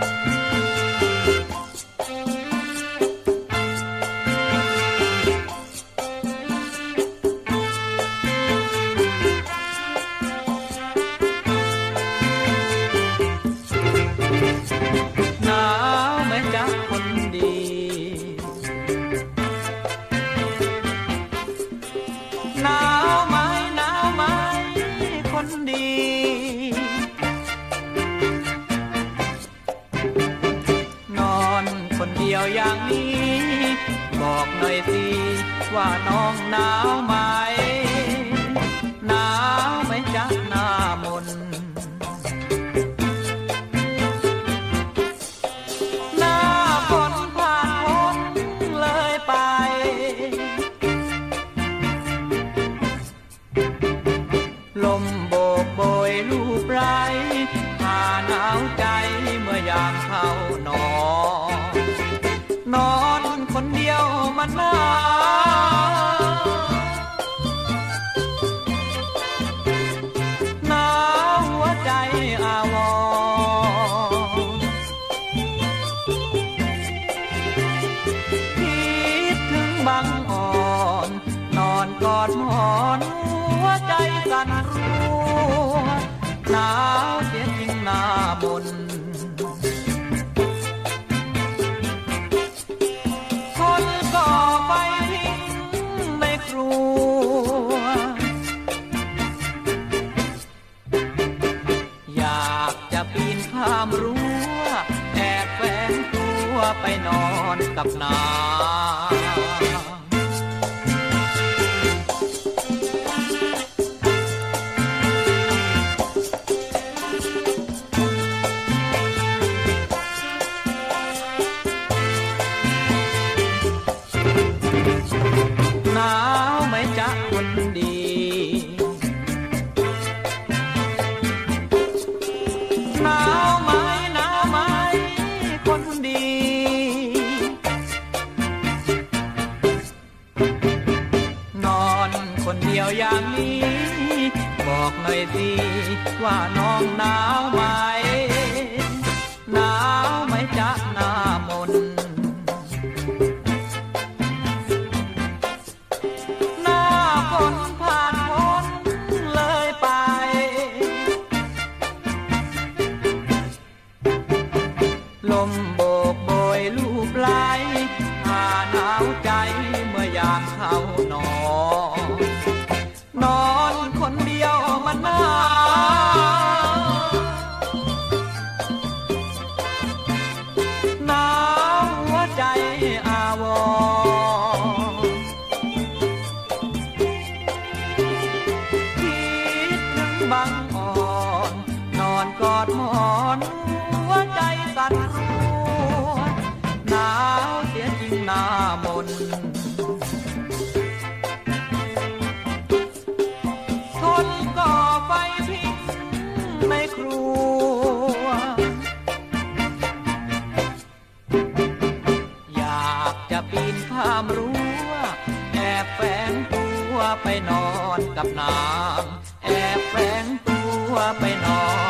ห ว่าน้องหนาวไหมหนาวไหมจ๊ะหน้ามนหน้าฝนผ่านพ้นเลยไป ลมโบกโบยลูบไรพาหนาวใจเมื่อยามเข้านอนนอนคนเดียวมันหนาว บางอ่อน นอนกอดหมอนหัวใจสั่นรัวหนาวเสียจริงหน้ามนคนก่อไฟทิ้งไม่ครัว อยากจะปีนข้ามรั้ว นอนกับนา อย่างนี้ บอกหน่อยสิว่าน้องหนาวไหมหนาวไหมจ๊ะหน้ามนหน้าฝนผ่านพ้นเลยไป ลมโบกโบยลูบไหลพาหนาวใจเมื่อยามเข้า คิดถึงบางอ่อน นอนกอดหมอน หัวใจสั่น ไปนอนกับนาง แอบแฝงตัวไปนอน